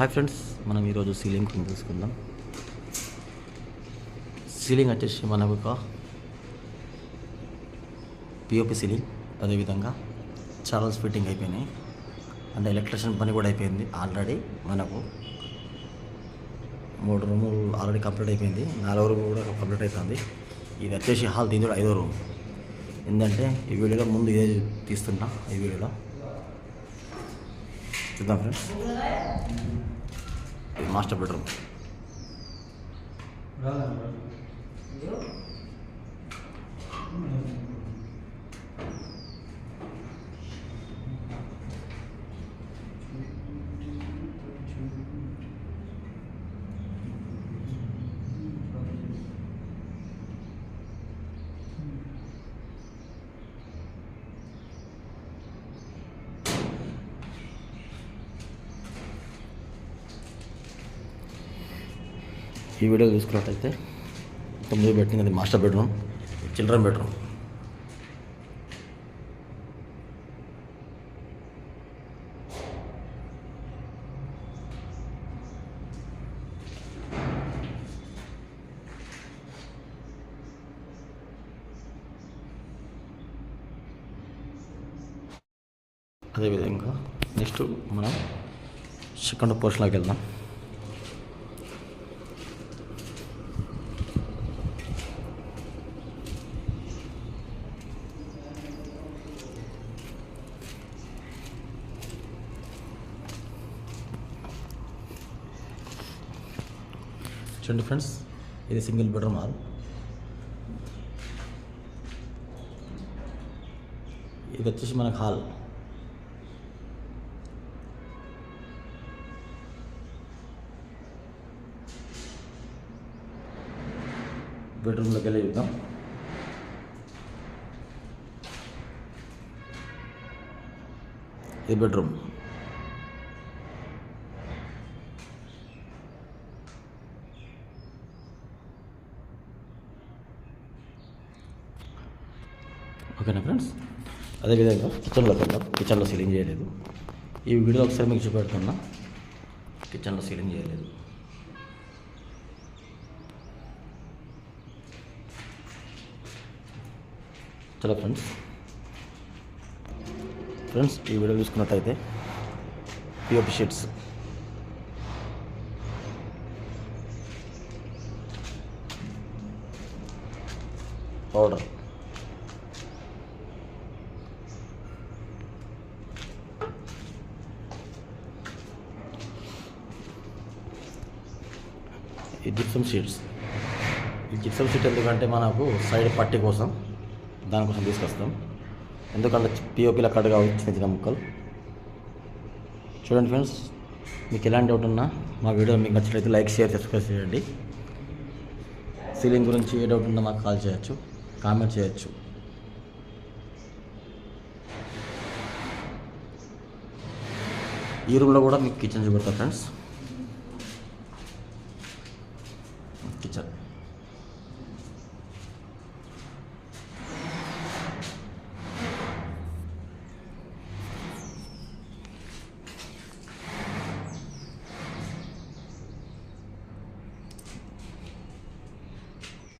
Hi friends మనం ఈరోజు ceiling గురించి తీసుకుందాం. సీలింగ్ వచ్చేసి మనకు ఒక పిఓపి సీలింగ్ అదేవిధంగా ఛానల్స్ ఫిట్టింగ్ అయిపోయినాయి. అంటే ఎలక్ట్రిషియన్ పని కూడా అయిపోయింది ఆల్రెడీ మనకు. మూడు రూములు ఆల్రెడీ కంప్లీట్ అయిపోయింది. నాలుగో రూమ్ కూడా కంప్లీట్ అవుతుంది ఇది వచ్చేసి హాల్ దీని కూడా ఐదో రూమ్ ఎందుకంటే ఈ వీడియోలో ముందు ఇదే తీస్తున్నా ఈ వీడియోలో. చూద్దాం ఫ్రెండ్స్. ఇది మాస్టర్ బెడ్రూమ్. ఈ వీడియో చూసుకున్నట్టయితే తొమ్మిది బెడ్రూమ్ అది మాస్టర్ బెడ్రూమ్ చిల్డ్రన్ బెడ్రూమ్. అదేవిధంగా నెక్స్ట్ మనం సెకండ్ పోర్షన్లోకి వెళ్దాం. చూడండి ఫ్రెండ్స్ ఇది సింగిల్ బెడ్రూమ్ హాల్ ఇది వచ్చేసి మనకు హాల్ బెడ్రూమ్లోకి వెళ్ళి చూద్దాం ఇది బెడ్రూమ్ ఓకేనా ఫ్రెండ్స్? అదేవిధంగా కిచెన్లోకి వెళ్దాం కిచెన్లో సీలింగ్ చేయలేదు. ఈ వీడియో ఒకసారి మీకు చూపెడుతున్నా. కిచెన్లో సీలింగ్ చేయలేదు. చలో ఫ్రెండ్స్. ఫ్రెండ్స్ ఈ వీడియో చూసుకున్నట్టయితే పిఓపి షీట్స్ పౌడర్ ఈ జిప్సమ్ షీట్స్ ఈ జిప్సమ్ షీట్ ఎందుకంటే మనకు సైడ్ పట్టి కోసం దానికోసం తీసుకొస్తాం. ఎందుకంటే పిఓపిలో కడుగా చిన్న చిన్న ముక్కలు. చూడండి ఫ్రెండ్స్ మీకు ఎలాంటి డౌట్ ఉన్నా మా వీడియో మీకు నచ్చినట్లయితే లైక్ షేర్ సబ్స్క్రైబ్ చేయండి. సీలింగ్ గురించి ఏ డౌట్ ఉన్నా మాకు కాల్ చేయొచ్చు కామెంట్ చేయొచ్చు. ఈ రూమ్లో కూడా మీకు కిచెన్ చూపెడతా ఫ్రెండ్స్